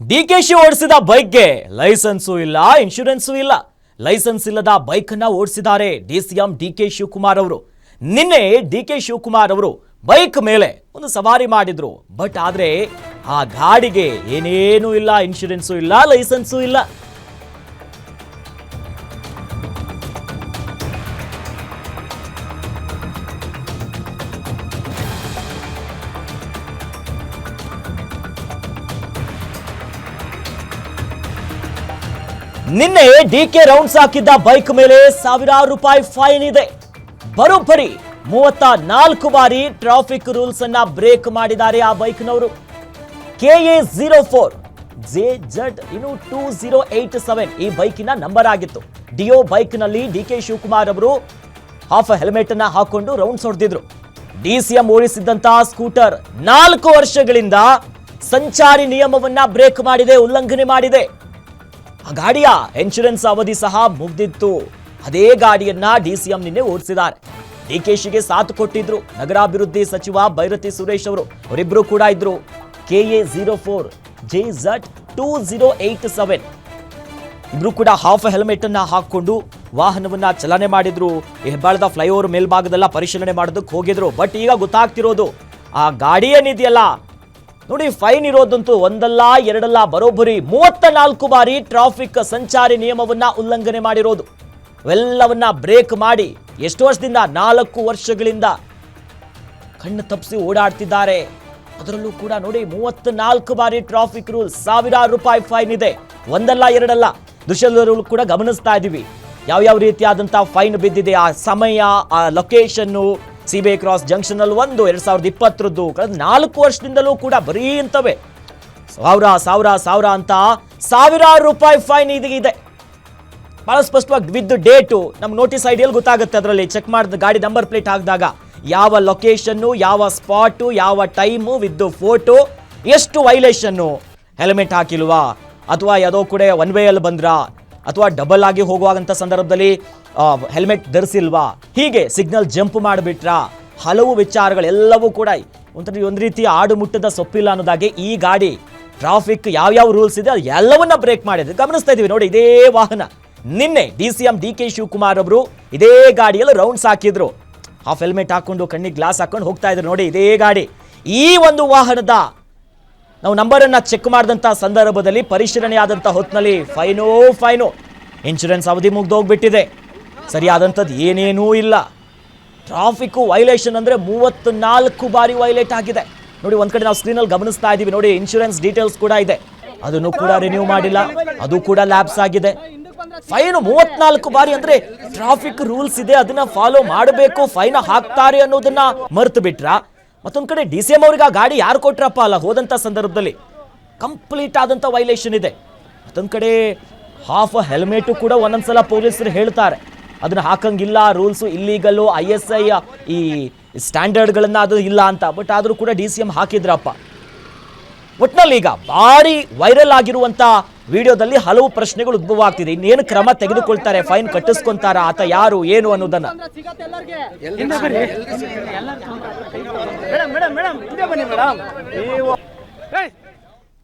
ಡಿಕೆಶಿ ಓಡಿಸಿದ ಬೈಕ್ಗೆ ಲೈಸೆನ್ಸು ಇಲ್ಲ, ಇನ್ಶೂರೆನ್ಸು ಇಲ್ಲ. ಲೈಸೆನ್ಸ್ ಇಲ್ಲದ bike D C M D K Shivakumar ಅವರು. ನಿನ್ನೆ ಡಿ ಕೆ ಶಿವಕುಮಾರ್ ಅವರು ಬೈಕ್ ಮೇಲೆ ಒಂದು ಸವಾರಿ ಮಾಡಿದ್ರು. ಬಟ್ ಆದ್ರೆ ಆ ಗಾಡಿಗೆ ಏನೇನೂ ಇಲ್ಲ, ಇನ್ಶೂರೆನ್ಸು ಇಲ್ಲ, ಲೈಸೆನ್ಸು ಇಲ್ಲ. ನಿನ್ನೆ ಡಿ ಕೆ ರೌಂಡ್ಸ್ ಹಾಕಿದ್ದ ಬೈಕ್ ಮೇಲೆ ಸಾವಿರಾರು ರೂಪಾಯಿ ಫೈನ್ ಇದೆ. ಬರೋಬ್ಬರಿ ಮೂವತ್ತ ನಾಲ್ಕು ಬಾರಿ ಟ್ರಾಫಿಕ್ ರೂಲ್ಸ್ ಅನ್ನ ಬ್ರೇಕ್ ಮಾಡಿದ್ದಾರೆ ಆ ಬೈಕ್ನವರು. K A zero four J Z ಇನ್ನು ಟೂ ಝೀರೋ ಏಟ್ ಸೆವೆನ್ ಈ ಬೈಕಿನ ನಂಬರ್ ಆಗಿತ್ತು. ಡಿಯೋ ಬೈಕ್ನಲ್ಲಿ ಡಿ ಕೆ ಶಿವಕುಮಾರ್ ಅವರು ಹಾಫ್ ಹೆಲ್ಮೆಟ್ ಅನ್ನ ಹಾಕೊಂಡು ರೌಂಡ್ಸ್ ಹೊಡೆದಿದ್ರು. ಡಿ ಸಿ ಎಂ ಓಡಿಸಿದ್ದಂತಹ ಸ್ಕೂಟರ್ ನಾಲ್ಕು ವರ್ಷಗಳಿಂದ ಸಂಚಾರಿ ನಿಯಮವನ್ನ ಬ್ರೇಕ್ ಮಾಡಿದೆ, ಉಲ್ಲಂಘನೆ ಮಾಡಿದೆ. ಆ ಗಾಡಿಯ ಇನ್ಶೂರೆನ್ಸ್ ಅವಧಿ ಸಹ ಮುಗ್ದಿತ್ತು. ಅದೇ ಗಾಡಿಯನ್ನ ಡಿಸಿಎಂ ನಿನ್ನೆ ಓಡಿಸಿದ್ದಾರೆ. ಡಿಕೆಶಿಗೆ ಸಾಥ್ ಕೊಟ್ಟಿದ್ರು. ನಗರಾಭಿವೃದ್ಧಿ ಸಚಿವ ಭೈರತಿ ಸುರೇಶ್ ಅವರು. ಅವರಿಬ್ರು ಕೂಡ ಇದ್ರು. K A zero four, J Z two zero eight seven. ಇಬ್ರು ಕೂಡ ಹಾಫ್ ಹೆಲ್ಮೆಟ್ ಅನ್ನ ಹಾಕೊಂಡು ವಾಹನವನ್ನ ಚಲನೆ ಮಾಡಿದ್ರು. ಹೆಬ್ಬಾಳದ ಫ್ಲೈಓವರ್ ಮೇಲ್ಭಾಗದೆಲ್ಲ ಪರಿಶೀಲನೆ ಮಾಡೋದಕ್ಕೆ ಹೋಗಿದ್ರು. ಬಟ್ ಈಗ ಗೊತ್ತಾಗ್ತಿರೋದು, ಆ ಗಾಡಿ ಏನಿದೆಯಲ್ಲ ನೋಡಿ, ಫೈನ್ ಇರೋದಂತೂ ಒಂದಲ್ಲ, ಎರಡಲ್ಲ, ಬರೋಬ್ಬರಿ ಮೂವತ್ತ ನಾಲ್ಕು ಬಾರಿ ಟ್ರಾಫಿಕ್ ಸಂಚಾರಿ ನಿಯಮವನ್ನ ಉಲ್ಲಂಘನೆ ಮಾಡಿರೋದು. ಎಲ್ಲವನ್ನ ಬ್ರೇಕ್ ಮಾಡಿ ಎಷ್ಟು ವರ್ಷದಿಂದ, ನಾಲ್ಕು ವರ್ಷಗಳಿಂದ ಕಣ್ಣು ತಪ್ಪಿಸಿ ಓಡಾಡ್ತಿದ್ದಾರೆ. ಅದರಲ್ಲೂ ಕೂಡ ನೋಡಿ ಮೂವತ್ತ ನಾಲ್ಕು ಬಾರಿ ಟ್ರಾಫಿಕ್ ರೂಲ್, ಸಾವಿರಾರು ರೂಪಾಯಿ ಫೈನ್ ಇದೆ. ಒಂದಲ್ಲ, ಎರಡಲ್ಲ ದೃಶ್ಯದಲ್ಲೂ ಕೂಡ ಗಮನಿಸ್ತಾ ಇದ್ದೀವಿ ಯಾವ್ಯಾವ ರೀತಿಯಾದಂತಹ ಫೈನ್ ಬಿದ್ದಿದೆ, ಆ ಸಮಯ, ಆ location C B cross junction ಅಲ್ಲಿ ಒಂದು, ಎರಡ್ ಸಾವಿರದ ಇಪ್ಪತ್ತರದ್ದು ಕಳೆದ ನಾಲ್ಕು ವರ್ಷದಿಂದಲೂ ಕೂಡ ಬರೀ ಇಂತವೆ ಸಾವಿರ ಸಾವಿರ ಸಾವಿರ ಅಂತ ಸಾವಿರಾರು ರೂಪಾಯಿ ಫೈನ್ ಇದೆ ಬಹಳ ಸ್ಪಷ್ಟವಾಗಿ ವಿತ್ ಡೇಟು ನಮ್ಮ ನೋಟಿಸ್ ಐಡಿಯಲ್ಲಿ ಗೊತ್ತಾಗುತ್ತೆ ಅದರಲ್ಲಿ. ಚೆಕ್ ಮಾಡಿದ ಗಾಡಿ ನಂಬರ್ ಪ್ಲೇಟ್ ಹಾಕಿದಾಗ ಯಾವ ಲೊಕೇಶನ್ನು ಯಾವ ಸ್ಪಾಟು, ಯಾವ ಟೈಮು ವಿತ್ ಫೋಟೋ, ಎಷ್ಟು ವೈಲೇಷನ್ನು ಹೆಲ್ಮೆಟ್ ಹಾಕಿಲ್ವಾ? ಅಥವಾ ಯಾವುದೋ ಕೂಡ ಒನ್ ವೇಯಲ್ಲಿ ಬಂದ್ರಾ? ಅಥವಾ ಡಬಲ್ ಆಗಿ ಹೋಗುವಾಗಂಥ ಸಂದರ್ಭದಲ್ಲಿ ಹೆಲ್ಮೆಟ್ ಧರಿಸಿಲ್ವಾ? ಹೀಗೆ ಸಿಗ್ನಲ್ ಜಂಪ್ ಮಾಡಿಬಿಟ್ರಾ ಹಲವು ವಿಚಾರಗಳೆಲ್ಲವೂ ಕೂಡ ಒಂಥರ ಒಂದು ರೀತಿ ಆಡು ಮುಟ್ಟದ ಸೊಪ್ಪಿಲ್ಲ ಅನ್ನೋದಾಗೆ ಈ ಗಾಡಿ ಟ್ರಾಫಿಕ್ ಯಾವ್ಯಾವ ರೂಲ್ಸ್ ಇದೆ ಎಲ್ಲವನ್ನ ಬ್ರೇಕ್ ಮಾಡಿದೆ. ಗಮನಿಸ್ತಾ ಇದೀವಿ ನೋಡಿ, ಇದೇ ವಾಹನ. ನಿನ್ನೆ D C M D K Shivakumar ಅವರು ಇದೇ ಗಾಡಿಯಲ್ಲಿ ರೌಂಡ್ಸ್ ಹಾಕಿದ್ರು. ಹಾಫ್ ಹೆಲ್ಮೆಟ್ ಹಾಕೊಂಡು ಕಣ್ಣಿಗೆ ಗ್ಲಾಸ್ ಹಾಕೊಂಡು ಹೋಗ್ತಾ ಇದ್ರು ನೋಡಿ, ಇದೇ ಗಾಡಿ. ಈ ಒಂದು ವಾಹನದ ನಾವು ನಂಬರನ್ನು ಚೆಕ್ ಮಾಡಿದಂಥ ಸಂದರ್ಭದಲ್ಲಿ ಪರಿಶೀಲನೆ ಆದಂಥ ಹೊತ್ತಿನಲ್ಲಿ ಫೈನೋ, ಫೈನು. ಇನ್ಶೂರೆನ್ಸ್ ಅವಧಿ ಮುಗ್ದೋಗ್ಬಿಟ್ಟಿದೆ ಸರಿಯಾದಂಥದ್ದು ಏನೇನೂ ಇಲ್ಲ. ಟ್ರಾಫಿಕ್ ವೈಲೇಷನ್ ಅಂದರೆ ಮೂವತ್ತು ನಾಲ್ಕು ಬಾರಿ ವೈಲೇಟ್ ಆಗಿದೆ. ನೋಡಿ, ಒಂದು ಕಡೆ ನಾವು ಸ್ಕ್ರೀನಲ್ಲಿ ಗಮನಿಸ್ತಾ ಇದ್ದೀವಿ. ನೋಡಿ ಇನ್ಶೂರೆನ್ಸ್ ಡೀಟೇಲ್ಸ್ ಕೂಡ ಇದೆ. ಅದನ್ನು ಕೂಡ ರಿನ್ಯೂ ಮಾಡಿಲ್ಲ. ಅದು ಕೂಡ ಲ್ಯಾಬ್ಸ್ ಆಗಿದೆ. ಫೈನ್ ಮೂವತ್ನಾಲ್ಕು ಬಾರಿ ಅಂದ್ರೆ ಟ್ರಾಫಿಕ್ ರೂಲ್ಸ್ ಇದೆ. ಅದನ್ನ ಫಾಲೋ ಮಾಡಬೇಕು. ಫೈನ್ ಹಾಕ್ತಾರೆ ಅನ್ನೋದನ್ನ ಮರ್ತು ಬಿಟ್ರ? ಮತ್ತೊಂದ್ ಕಡೆ ಡಿ ಸಿ ಎಂ ಅವ್ರಿಗೆ ಆ ಗಾಡಿ ಯಾರು ಕೊಟ್ರಪ್ಪ ಅಲ್ಲ? ಹೋದಂಥ ಸಂದರ್ಭದಲ್ಲಿ ಕಂಪ್ಲೀಟ್ ಆದಂಥ ವೈಲೇಷನ್ ಇದೆ. ಮತ್ತೊಂದು ಕಡೆ ಹಾಫ್ ಹೆಲ್ಮೆಟು ಕೂಡ ಒಂದೊಂದ್ಸಲ ಪೊಲೀಸರು ಹೇಳ್ತಾರೆ. ಅದನ್ನು ಹಾಕಂಗಿಲ್ಲ rules illegal I S I ಈ ಸ್ಟ್ಯಾಂಡರ್ಡ್ಗಳನ್ನು ಅದು ಇಲ್ಲ ಅಂತ. ಬಟ್ ಆದರೂ ಕೂಡ ಡಿ ಸಿ ಎಂ ಹಾಕಿದ್ರಪ್ಪ. ಒಟ್ನಲ್ಲಿ ಈಗ ಭಾರಿ ವೈರಲ್ ಆಗಿರುವಂತ ವಿಡಿಯೋದಲ್ಲಿ ಹಲವು ಪ್ರಶ್ನೆಗಳು ಉದ್ಭವ ಆಗ್ತಿದೆ ಇನ್ನೇನು ಕ್ರಮ ತೆಗೆದುಕೊಳ್ತಾರೆ? ಫೈನ್ ಕಟ್ಟಿಸ್ಕೊಂತಾರ? ಆತ ಯಾರು? ಏನು ಅನ್ನೋದನ್ನ? ನೀವು